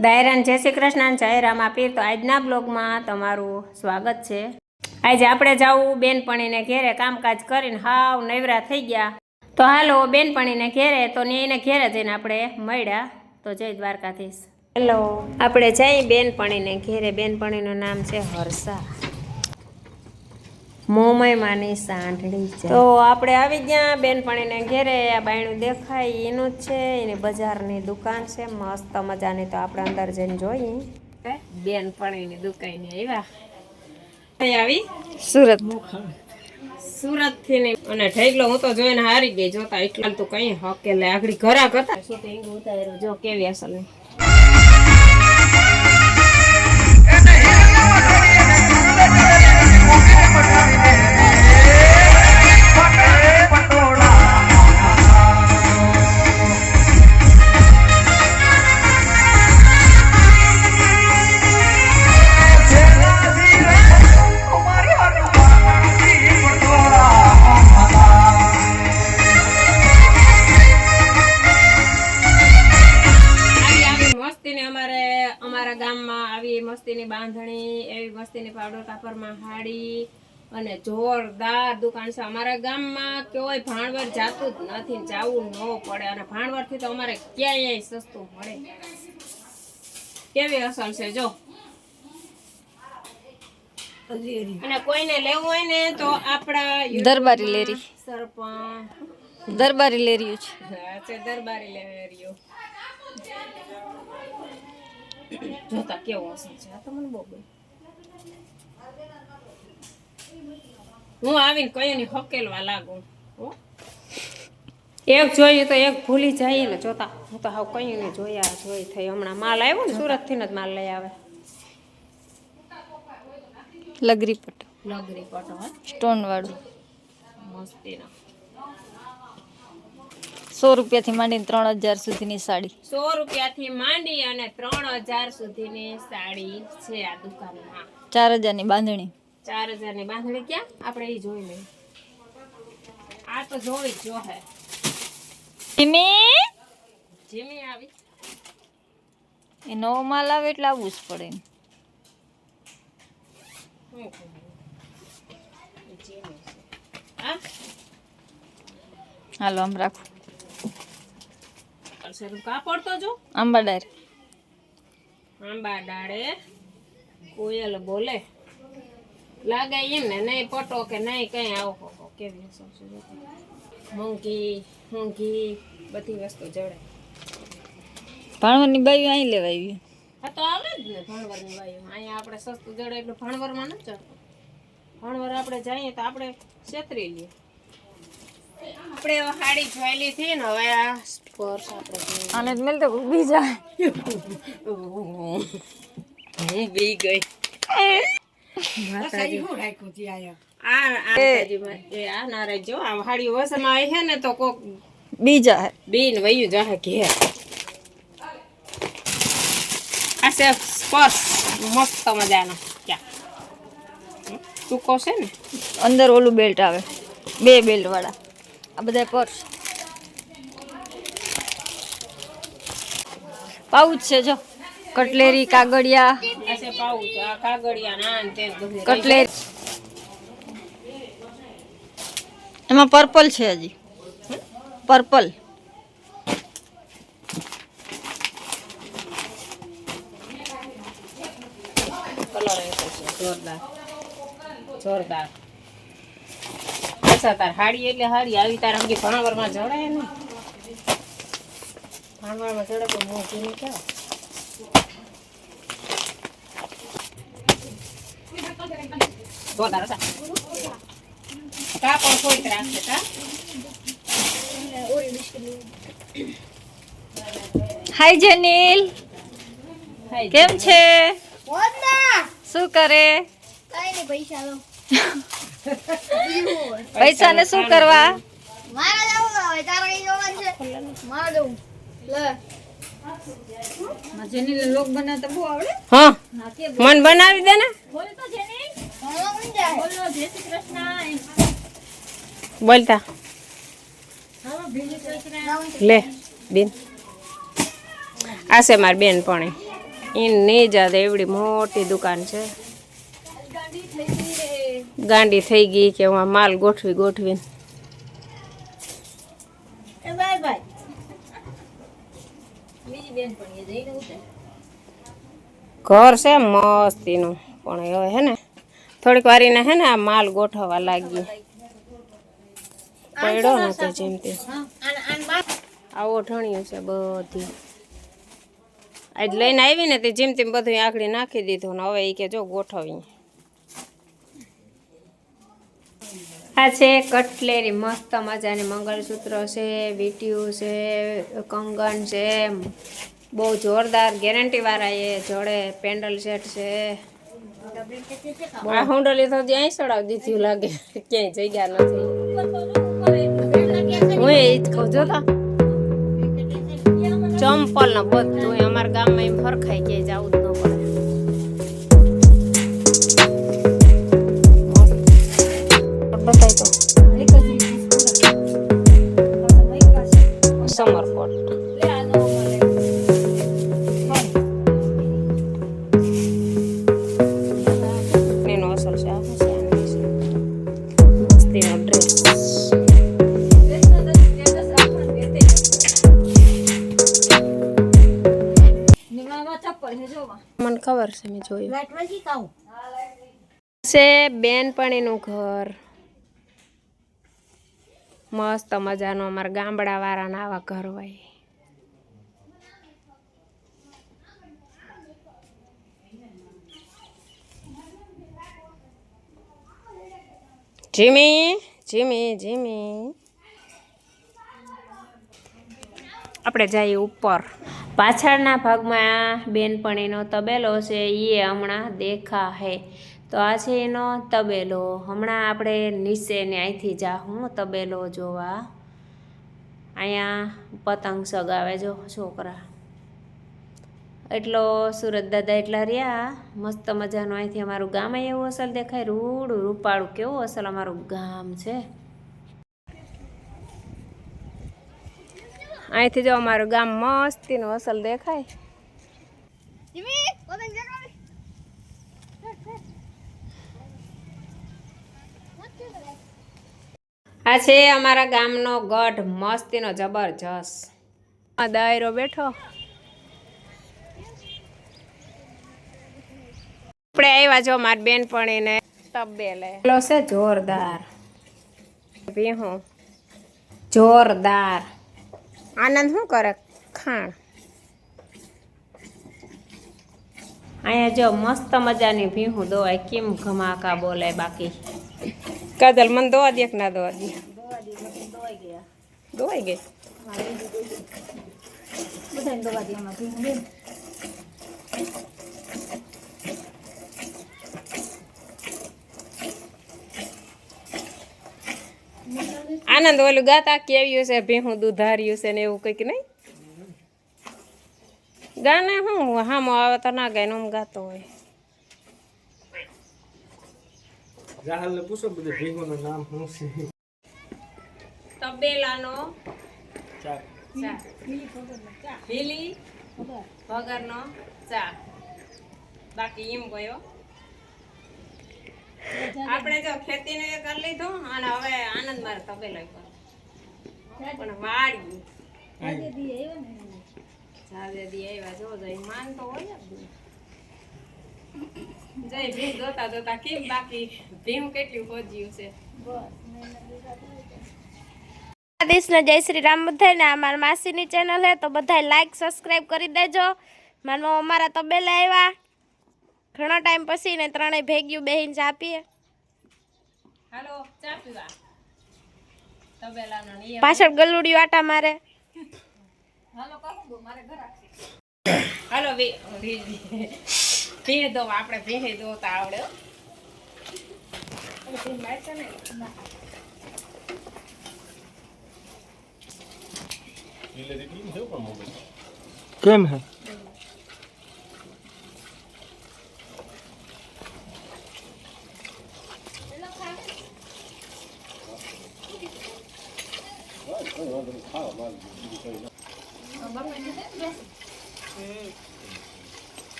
દાયરાન, જય શ્રી કૃષ્ણ જય રામા તો આજના બ્લોગમાં તમારું સ્વાગત છે. આજે આપણે જવું બેનપણીને ઘેરે કામકાજ કરીને હાવ નવરા થઈ ગયા. તો હાલો, બેનપણીને ઘેરે, તો એને ઘેરે જઈને આપણે મળ્યા. તો જય દ્વારકાધીશ. હેલો. આપણે જઈ બેનપણીને ઘેરે. બેનપણીનું નામ છે હર્ષા. મોમયમાંની સાંઢળી છે. તો આપણે આવી ગયા બેનપણીને ઘેરે આ બાયણું દેખાય એનું જ છે એની બજારની દુકાન છે મસ્ત મજાની તો આપણે અંદર જઈને જોઈએ. બેનપણીની દુકાન આવ્યા. અહીં આવી? સુરત. સુરતથી ને અને ઢેગલો હું તો જોઈને હારી ગઈ જોતા એટલા તો કઈ હકે આગળ ઘરા હતા. શું તો ઉતાર્યો? જો કેવી અસલ. આવી કાપરમાં હાડી અને જોરદાર દુકાન છે. અમારા ગામમાં કોઈ ભાણવર જાતું જ નથી જવું ન પડે અને ભાણવરથી તો અમારે ક્યાંય સસ્તું મળે. કેવી અસર છે જો. અને કોઈને લેવું હોય ને તો આપણા દરબારી લેરી. સરપંચ. દરબારી લેર્યું છે. હા, દરબારી લેરિયો જોતા કેવો અસર છે. આ તો મને બહુ. હું આવીને કયું ની હકેલવા લાગુ. એક જોઈએ તો એક ભૂલી જાય ને જોતા. હું તો હાવ કયું જોયા જોઈ થઈ. હમણાં માલ આવ્યો ને સુરતથી જ માલ લઈ આવે. લગરી પટ્ટો લગરી પટો સ્ટોન વાળું મસ્તીનો. સો રૂપિયાથી માંડીને ત્રણ હજાર સુધીની સાડી. સો રૂપિયાથી માંડી અને ત્રણ હજાર સુધીની સાડી છે આ દુકાનમાં. ચાર હજારની બાંધણી. ચાર હજારની બાંધણી ક્યાં? આપણે એ જોઈ લઈએ. આ તો જોઈ જો હે. જીમી? જીમી આવી. એ નવો માલ આવે એટલે આવવું જ પડે હાલો આમ રાખો. કાપડ તો જો. આંબા ડાયર આંબા ડાળે કોયલ બોલે. લાગે એમ ને નહીં પટો કે નહીં કઈ આવો કેવી. મૂંગી મૂંગી બધી વસ્તુ જડે. ભાણવરની બાઈ અહીં લેવા આવી. હા તો આવે જ ને ભણવરની બાયું. અહીંયા આપણે સસ્તું જડે એટલે ભણવરમાં ન ચડતું ભણવર આપણે જઈએ તો આપણે છેતરી લઈએ. આપણે સાડી જોઈ લીધી ને હવે આ સ્પર્શ આપણે. આને જ મેલતો બીજા હું બી ગઈ. આ આ તાજીમાં એ. આ ના રહેજો આ હાડી વસમાં આવી છે ને તો કોક બીજા બીન વયું જાહે ઘેર. આ છે પર્સ મસ્ત મજાનો. ટૂંકો છે ને? અંદર ઓલું બેલ્ટ આવે. બે બેલ્ટ વાળા. આ બધા પર્સ. પાઉચ છે જો. કટલેરી, કાગળિયા. કટલેરી. એમાં પર્પલ છે હજી. પર્પલ. જોરદાર. જોરદાર અચ્છા તાર હાડી એટલે હાડી આવી તાર અંગે ભણવરમાં જડાય ને જડે તો મોંઘી નહીં કેવા હશે કાપડ કોઈ રાખશે કા? હાય જનીલ. કેમ છે? શું કરે? પૈસા ને શું કરવા? જેનિલ બહુ હા. મન બનાવી દે ને. બોલતા. લે બેન. આ છે મારી બેન પણ એની જાત એવડી મોટી દુકાન છે. ગાંડી થઈ ગઈ કે હું માલ ગોઠવી ગોઠવીને. ઘર છે મસ્તીનું. પણ હવે હે ને થોડીક વારીને હે ને આ માલ ગોઠવવા લાગી. પડ્યો ને તો જેમ તે આવો ઠણ્યું છે બધી. આજ લઈને આવી ને તે જેમ તેમ બધું આખડી નાખી દીધું ને હવે એ કે જો ગોઠવી આ છે કટલેરી મસ્ત મજાની મંગળસૂત્ર છે વીટીયું છે કંગન છે બહુ જોરદાર ગેરંટીવાળા એ જોડે પેન્ડલ સેટ છે. આ હુંડલી તો ત્યાં સડાવ દીધી લાગે. ક્યાંય જઈ ગયા નથી. હું એ જ કહું જો ચંપલ ને બધું અમારા ગામમાં એમ ફરખાઈ ક્યાંય જવું છે મેં જોયું. છે બેનપણીનું ઘર. મસ્ત મજાનું અમારા ગામડા વાળાના આવા ઘર હોય. Jimmy Jimmy Jimmy. આપણે જઈએ ઉપર. પાછળના ભાગમાં બેનપણીનો તબેલો છે એ હમણાં દેખા હે તો આ છે એનો તબેલો. હમણાં આપણે નીચે ને અહીંથી જાઉં તબેલો જોવા. અહીંયા પતંગ સગાવે જો છોકરા. એટલો સુરત દાદા એટલા રહ્યા. મસ્ત મજાનું. અહીંથી અમારું ગામ એવું અસલ દેખાય. રૂડું, રૂપાળું. કેવું અસલ અમારું ગામ છે. અહીંથી જો અમારું ગામ મસ્તીનું અસલ દેખાય. આ છે અમારા ગામનો ગઢ, મસ્તીનો જબરજસ્ત. દાયરો બેઠો. આપણે આવ્યા જો મારી બેનપણીને. તબેલે. છે, જોરદાર. ભીહું જોરદાર. આનંદ શું કરે? ખાણ. અહીંયા જો મસ્ત મજાની ભીહું દોવાય. કેમ ઘમાકા બોલાય બાકી? કાજલ મને દોવા દે કે ના દોવા દે? દોવાઈ ગઈ આનંદ ઓલું ગાતા કેવ્યું છે ભેહું દુધાર્યું છે ને એવું કંઈક નહીં? ગાને હું હામો આવે તો ના ગાય ને ગાતો હોય. રાહુલને પૂછો બધું ભીહોનું નામ શું છે? તબેલાનો ચા. ચા. વગરનો ચા. બાકી એમ ગયો. આપણે જો ખેતીને એ કરી લીધું અને હવે આનંદ મારે તબેલો પણ વાડી જાજે દી આવ્યા જો જઈ માન તો હોય જ જય શ્રી રામ બધાય ને અમારા માસીની ચેનલ હે તો બધાય લાઈક સબસ્ક્રાઇબ કરી દેજો. માનો અમારા તબેલા આવ્યા ઘણા ટાઈમ પછી ને ત્રણેય ભેગ્યું બેહીને ચા પીએ હાલો ચા પીવા પાછળ ગલુડિયું આટા મારે. હાલો વી ભીહ દો આપણે ભીહ દો તો આવડે કેમ હે?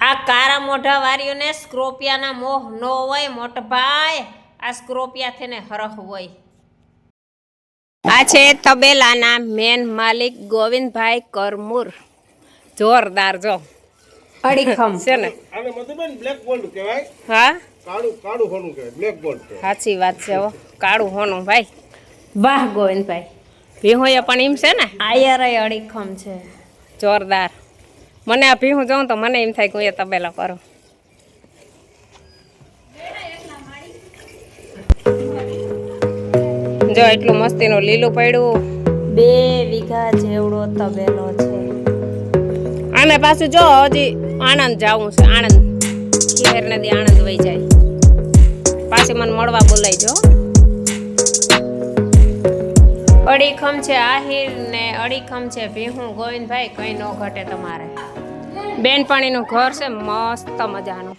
આ કારા મોઢા વારીઓને સ્ક્રોપિયાના મોહ નો હોય મોટભાઈ આ સ્ક્રોપિયા થઈને હરખ હોય. આ છે તબેલાના મેન માલિક ગોવિંદભાઈ કરમુર. જોરદાર જો. અડીખમ. છે ને? આને મધુબેન બ્લેક ગોલ્ડ કહેવાય. હા? કાળું કાળું હોનું કહેવાય બ્લેક ગોલ્ડ સાચી વાત છે હો. કાળું હોનું ભાઈ. વાહ ગોવિંદભાઈ. ભીહોય પણ એમ છે ને? આયર અડીખમ છે. જોરદાર. મને આ ભીહું જોઉં તો મને એમ થાય કે હું એ તબેલો કરું. જો એટલું મસ્તીનું લીલું પડ્યું. બે વીઘા જેવડો તબેલો છે. અને પાછું જો હજી આણંદ જાવું છે આણંદ. ખેર નદી આણંદ વહી જાય. પાછી મને મળવા બોલાવજો. અડીખમ છે આહિર ને અડીખમ છે ભીહું ગોવિંદભાઈ, કંઈ ન ઘટે તમારે. બેનપાણીનું ઘર છે મસ્ત મજાનું.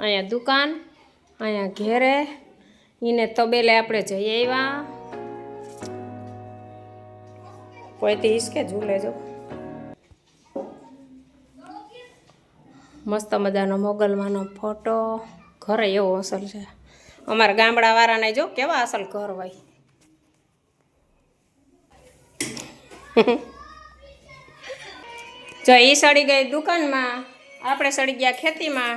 અહીંયા દુકાન, અહીંયા ઘેરે. એને તબેલે આપણે જઈ આવ્યા. કોઈથી હિસકે ઝૂલે જો. મસ્ત મજાનો મોગલમાંનો ફોટો. ઘરે એવો અસલ છે. અમારા ગામડાવાળાને જો કેવા અસલ ઘર હોય. જો એ સડી ગઈ દુકાનમાં, આપણે સડી ગયા ખેતીમાં,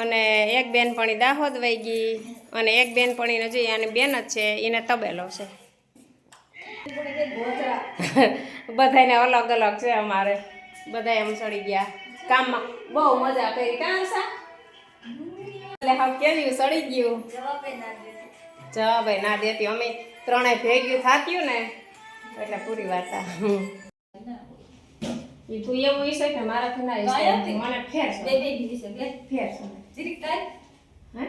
અને એક બેનપણી દાહોદ વહી ગઈ, અને એક બેનપણીને જોઈએ આની બેન જ છે, એને તબેલો છે. બધાને અલગ અલગ છે અમારે. બધા એમ સડી ગયા. કામમાં બહુ મજા કરી. કામ સા એટલે હા કેવી સડી ગયું. જવાબ ના દેતી. અમે ત્રણેય ભેગ્યું થાક્યું ને એટલે પૂરી વાત એ તું એવું ઈસે કે મારાથી ના ઈસે મને ફેર છે. ફેર છે. હે?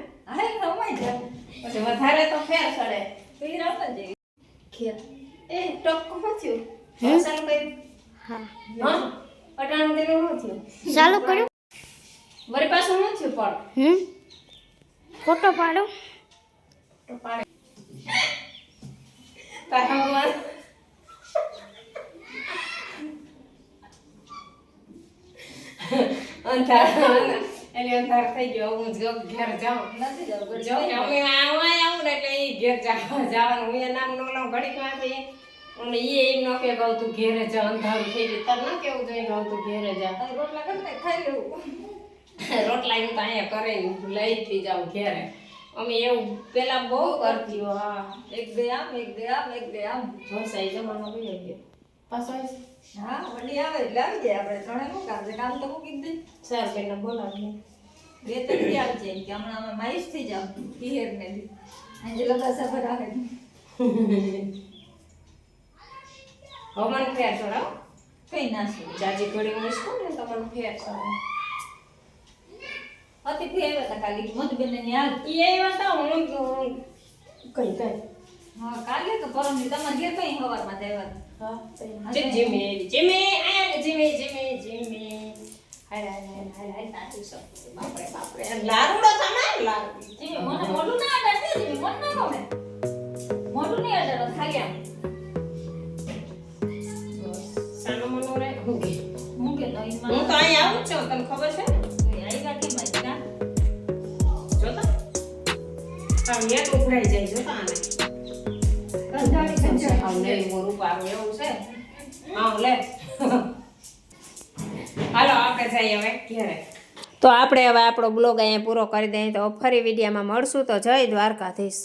પછી વધારે તો ફેર ચડે એ ટોક શું થયું? ચાલુ કર્યું. હા. અટાણું દિનું શું થયું? ચાલુ કર્યું. મારી પાછું શું થયું પણ? હમ? ફોટો પાડો. અંધાર એટલે અંધાર થઈ ગયો. હું જો ઘેર જાઉં. જો અમે આવા આવું ને એટલે ઈ ઘેર જવા જવાનું. હું એ નામ નો લઉં ઘડીકમાંથી અને એ એમ ન કે કહું તું ઘેરે જા અંધારું થઈ ગયું. તાર ન કેવું જોઈએ કહું તું ઘેરે જા. રોટલા હું તો અહીંયા કરીને લઈ થી જાઉં ઘેરે. અમે એવું પેલા બહુ કરતી હો, હા. એક બે આમ એક બે આમ એક બે આમ. જોસાઈ જમાનો વયો ગયો. પાછો હા વળી આવે એટલે આવી જાય. આપણે ત્રણે શું કામ છે? કામ તો મૂકી દે. ચાર બેનને બોલાવીએ બે ત્રણથી આવી જાય. કે હમણાં અમે માઈશ થઈ જાવ પિયર ને દી. આજે લગા સફર આવે હમણાં ફેર છોડાવ કઈ ના શું જાજી ઘડી હું ને તમારું ફેર છોડાવ અતિથિ આવ્યા હતા કાલે મધુબેન ને યાદ? એ આવ્યા તા હું હું કઈ કઈ? હા કાલે તો પરમ દી તમારે ઘેર કઈ સવારમાં માં આવ્યા? હતા જીમી જીમી આયા Jimmy Jimmy Jimmy. Hi hi hi hi તાતું સબ બાપરે બાપરે. લારુડો તમાર લારુડી. જીમી મને મોઢું ના અડાડે જીમી મન ના ગમે. મોઢું નહીં અડાડો ખાલી આમ. હું કે? હું કે તો ઈ હું તો અહીંયા આવું જ છું તમને ખબર છે? આમ યાદ ઉભરાઈ જાય જોતા તાને કંટાળી કંટાળી આમ લે મોરું ઉપાડું એવું છે? આમ લે. હાલો આપણે જઈએ હવે ઘેરે. તો આપણે હવે આપણો બ્લોગ અહીંયા પૂરો કરી દઈએ. તો ફરી વિડીયામાં મળશું. તો જય દ્વારકાધીશ.